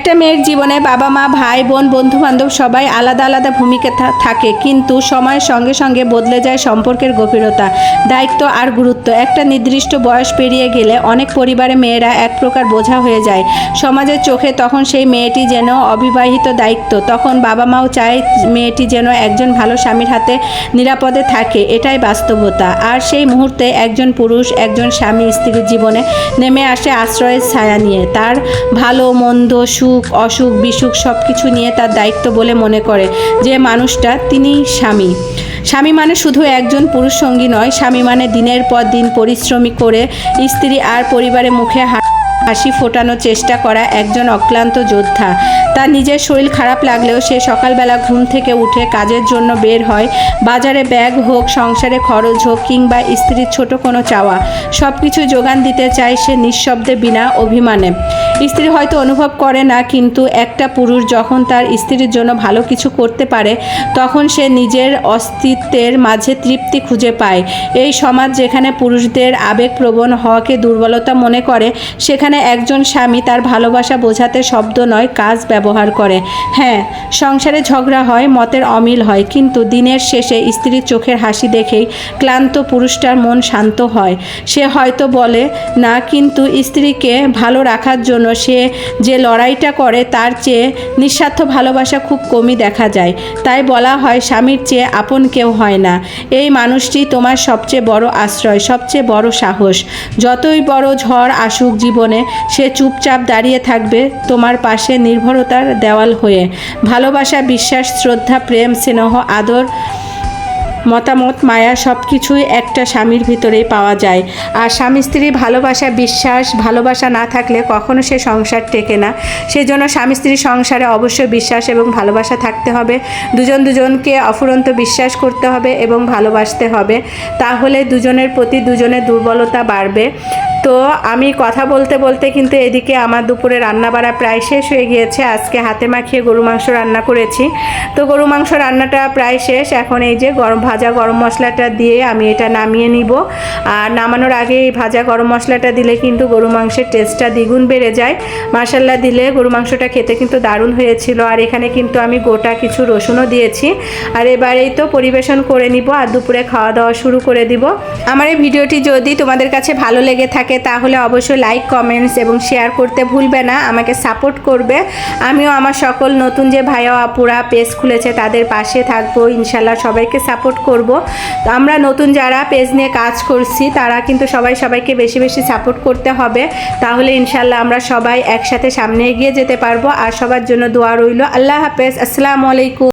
একটা মেয়ের জীবনে বাবা, মা, ভাই, বোন বন্ধু বান্ধব সবাই আলাদা আলাদা ভূমিকা থাকে, কিন্তু সময়ের সঙ্গে সঙ্গে বদলে যায় সম্পর্কের গভীরতা, দায়িত্ব আর গুরুত্ব। একটা নির্দিষ্ট বয়স পেরিয়ে গেলে অনেক পরিবারে মেয়েরা এক প্রকার বোঝা হয়ে যায়। সমাজের চোখে তখন সেই মেয়েটি যেন অবিবাহিত দায়িত্ব, তখন বাবা মাও চায় মেয়েটি যেন একজন ভালো স্বামীর হাতে নিরাপদে থাকে, এটাই বাস্তবতা। আর সেই মুহূর্তে একজন পুরুষ, একজন স্বামী স্ত্রীর জীবনে নেমে আসে আশ্রয়ের ছায়া নিয়ে। তার ভালো, মন্দ সুখ, অসুখ, বিসুখ সব কিছু নিয়ে তার দায়িত্ব বলে মনে করে যে মানুষটা তিনি স্বামী। স্বামী মানে শুধু একজন পুরুষ সঙ্গী নয়, স্বামী মানে দিনের পর দিন পরিশ্রমী করে স্ত্রী আর পরিবারের মুখে হা- হাসি ফোটানোর চেষ্টা করা একজন অক্লান্ত যোদ্ধা। তার নিজের শরীর খারাপ লাগলেও সে সকালবেলা ঘুম থেকে উঠে কাজের জন্য বের হয়, বাজারে ব্যাগ হোক, সংসারে খরচ হোক কিংবা স্ত্রীর ছোট কোনো চাওয়া। সব কিছু যোগান দিতে চায় সে নিঃশব্দে বিনা অভিমানে। স্ত্রী হয়তো অনুভব করে না, কিন্তু একটা পুরুষ যখন তার স্ত্রীর জন্য ভালো কিছু করতে পারে, তখন সে নিজের অস্তিত্বের মাঝে তৃপ্তি খুঁজে পায়। এই সমাজ যেখানে পুরুষদের আবেগপ্রবণ হওয়াকে দুর্বলতা মনে করে, সেখানে একজন স্বামী তার ভালোবাসা বোঝাতে শব্দ নয়, কাজ ব্যবহার করে। হ্যাঁ সংসারে ঝগড়া হয়, মতের অমিল হয়, কিন্তু দিনের শেষে স্ত্রীর চোখের হাসি দেখেই ক্লান্ত পুরুষটার মন শান্ত হয়। সে হয়তো বলে, না, কিন্তু স্ত্রীকে ভালো রাখার জন্য সে যে লড়াইটা করে তার চেয়ে নিঃস্বার্থ ভালোবাসা খুব কমই দেখা যায়। তাই বলা হয়, স্বামীর চেয়ে আপন কেউ হয় না। এই মানুষটি তোমার সবচেয়ে বড় আশ্রয়, সবচেয়ে বড় সাহস। যতই বড় ঝড় আসুক জীবনে সে চুপচাপ দাঁড়িয়ে থাকবে তোমার পাশে নির্ভরতার দেওয়াল হয়ে। ভালোবাসা, বিশ্বাস, শ্রদ্ধা, প্রেম, স্নেহ, আদর, মতামত, মায়া সব কিছুই একটা স্বামীর ভিতরেই পাওয়া যায়। আর স্বামী স্ত্রী ভালোবাসা, বিশ্বাস, ভালোবাসা না থাকলে কখনো সে সংসার টেকে না। সেজন্য স্বামী স্ত্রী সংসারে অবশ্যই বিশ্বাস এবং ভালোবাসা থাকতে হবে। দুজন দুজনকে অফুরন্ত বিশ্বাস করতে হবে এবং ভালোবাসতে হবে। তাহলে দুজনের প্রতি দুজনের দুর্বলতা বাড়বে। তো আমি কথা বলতে বলতে কিন্তু এদিকে আমার দুপুরে রান্না বাড়া প্রায় শেষ হয়ে গিয়েছে। আজকে হাতে মাখিয়ে গরু মাংস রান্না করেছি। তো গরু মাংস রান্নাটা প্রায় শেষ। এখন এই যে গরম ভাজা গরম মশলাটা দিয়ে আমি এটা নামিয়ে নিব। আর নামানোর আগে এই ভাজা গরম মশলাটা দিলে কিন্তু গরু মাংসের টেস্টটা দ্বিগুণ বেড়ে যায়। মাসাল্লা দিলে গরু মাংসটা খেতে কিন্তু দারুণ হয়েছিল। আর এখানে কিন্তু আমি গোটা কিছু রসুনও দিয়েছি। আর এবারেই তো পরিবেশন করে নিব আর দুপুরে খাওয়া দাওয়া শুরু করে দিব। আমার এই ভিডিওটি যদি তোমাদের কাছে ভালো লেগে থাকে তাহলে অবশ্যই লাইক কমেন্টস এবং শেয়ার করতে ভুলবে না। আমাকে সাপোর্ট করবে। আমিও আমার সকল নতুন যে ভাইয়া আপুরা পেজ খুলেছে তাদের পাশে থাকব। ইনশাল্লাহ সবাইকে সাপোর্ট করব। তো আমরা নতুন যারা পেজ নিয়ে কাজ করছি তারা কিন্তু সবাই সবাইকে বেশি বেশি সাপোর্ট করতে হবে। তাহলে ইনশাল্লাহ আমরা সবাই একসাথে সামনে এগিয়ে যেতে পারব। আর সবার জন্য দোয়া রইল। আল্লাহ হাফেজ। আসসালামু আলাইকুম।